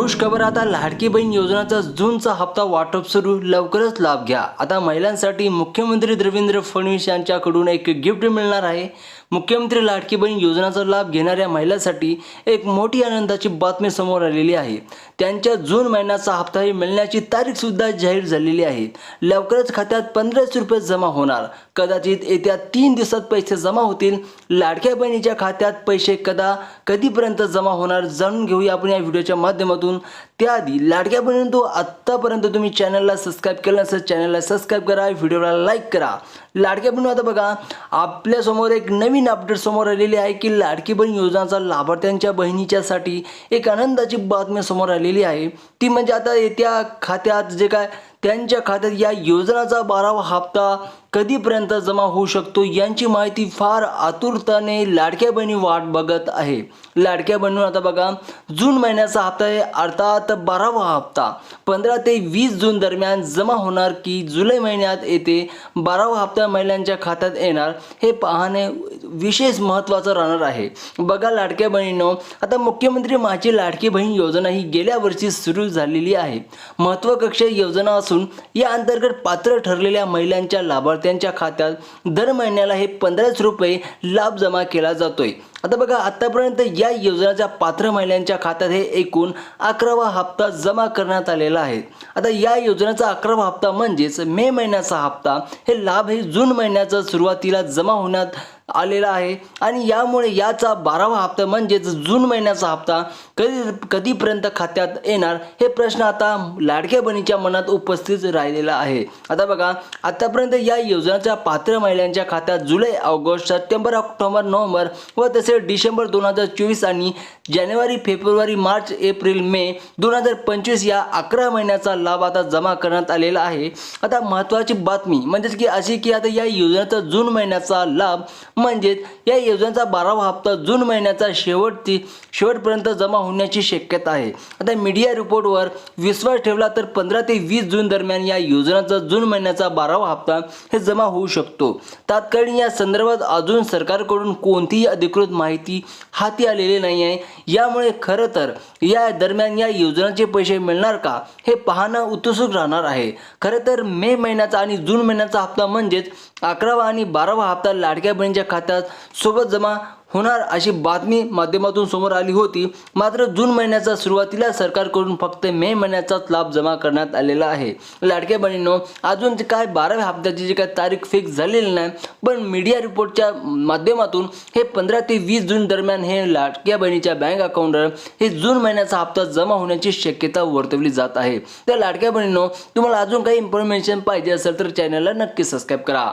खुश खबर आता लाडकी बहीण योजनाचा जूनचा हप्ता वाटप सुरू लवकरच लाभ घ्या. आता महिलांसाठी मुख्यमंत्री देवेंद्र फडणवीस यांच्याकडून एक गिफ्ट मिळणार आहे. मुख्यमंत्री लाडकी बहीण योजनाचा लाभ घेणाऱ्या महिलांसाठी एक मोठी आनंदाची बातमी समोर आलेली आहे. त्यांच्या जून महिन्याचा हप्ताही मिळण्याची तारीख सुद्धा जाहीर झालेली आहे. लवकरच खात्यात पंधराशे रुपये जमा होणार. कदाचित येत्या तीन दिवसात पैसे जमा होतील. लाडक्या बहिणीच्या खात्यात पैसे कदा कधीपर्यंत जमा होणार जाणून घेऊया आपण या व्हिडिओच्या माध्यमातून. त्याआधी लाडक्या बहिणी तो आत्तापर्यंत तुम्ही चॅनलला सबस्क्राईब केलं नसेल चॅनलला सबस्क्राईब करा व्हिडिओला लाईक करा. लाडक्या बहिणी आता बघा आपल्यासमोर एक नवीन अपडेट समोर आलेली आहे की लाडकी बहीण योजनाचा लाभार्थ्यांच्या बहिणीच्यासाठी एक आनंदाची बातमी समोर आलेली आहे. ती म्हणजे आता येत्या खात्यात जे काय त्यांच्या खात्यात या योजनाचा बारावा हप्ता कधीपर्यंत जमा होऊ शकतो यांची माहिती फार आतुरताने लाडक्या बहिणी वाट बघत आहे. लाडक्या बहिणी आता बघा जून महिन्याचा हप्ता आहे अर्थात बारावा हप्ता. पंधरा ते वीस जून दरम्यान जमा होणार की जुलै महिन्यात येते बारावा हप्ता महिलांच्या खात्यात येणार हे पाहणे विशेष महत्त्वाचं राहणार आहे. बघा लाडक्या बहिणीनं आता मुख्यमंत्री माझी लाडकी बहीण योजना ही गेल्या वर्षी सुरू झालेली आहे. महत्त्वाकांक्षी योजना असून या अंतर्गत पात्र ठरलेल्या महिलांच्या लाभार्थी लाभार्थ्यांच्या खात्यात दर महिन्याला हे पंधराच रुपये लाभ जमा केला जातोय. आता बघा आतापर्यंत या योजनेच्या पात्र महिलांच्या खात्यात हे एकूण अकरावा हप्ता जमा करण्यात आलेला आहे. आता या योजनेचा अकरावा हप्ता म्हणजेच मे महिन्याचा हप्ता हे लाभ हे जून महिन्याचा सुरुवातीला जमा होण्यात आलेला आहे. आणि यामुळे याचा बारावा हप्ता म्हणजेच जून महिन्याचा हप्ता कधी कधीपर्यंत खात्यात येणार हे प्रश्न आता लाडक्या बहिणीच्या मनात उपस्थित राहिलेला आहे. आता बघा आतापर्यंत या योजनेच्या पात्र महिलांच्या खात्यात जुलै ऑगस्ट सप्टेंबर ऑक्टोबर नोव्हेंबर व तसेच डिसेंबर दोन हजार चोवीस आणि जानेवारी फेब्रुवारी मार्च एप्रिल मे दोन हजार पंचवीस या अकरा महिन्याचा लाभ आता जमा करण्यात आलेला आहे. आता महत्त्वाची बातमी म्हणजेच की अशी की आता या योजनेचा जून महिन्याचा लाभ म्हणजेच या योजनेचा बारावा हप्ता जून महिन्याचा शेवटची शेवटपर्यंत जमा होण्याची शक्यता आहे. आता मीडिया रिपोर्टवर विश्वास ठेवला तर पंधरा ते वीस जून दरम्यान या योजनेचा जून महिन्याचा बारावा हप्ता हे जमा होऊ शकतो. तात्कालीन या संदर्भात अजून सरकारकडून कोणतीही अधिकृत माहिती हाती आलेली नाही आहे. यामुळे खरं तर या दरम्यान या योजनेचे पैसे मिळणार का हे पाहणं उत्सुक राहणार आहे. खरं तर मे महिन्याचा आणि जून महिन्याचा हप्ता म्हणजेच अकरावा आणि बारावा हप्ता लाडक्या बहिणीच्या खात्यात सोबत जमा होणार अशी बातमी माध्यमातून समोर आली होती. मात्र जून महिन्याचा सुरुवातीला सरकारकडून फक्त मे महिन्याचाच लाभ जमा करण्यात आलेला आहे. लाडक्या बहिणींनो अजून जे काय बाराव्या हप्त्याची जी काय तारीख फिक्स झालेली नाही पण मीडिया रिपोर्टच्या माध्यमातून हे पंधरा ते वीस जून दरम्यान हे लाडक्या बहिणीच्या बँक अकाउंटवर हे जून महिन्याचा हप्ता जमा होण्याची शक्यता वर्तवली जात आहे. त्या लाडक्या बहिणींनो तुम्हाला अजून काही इन्फॉर्मेशन पाहिजे असेल तर चॅनलला नक्की सबस्क्राईब करा.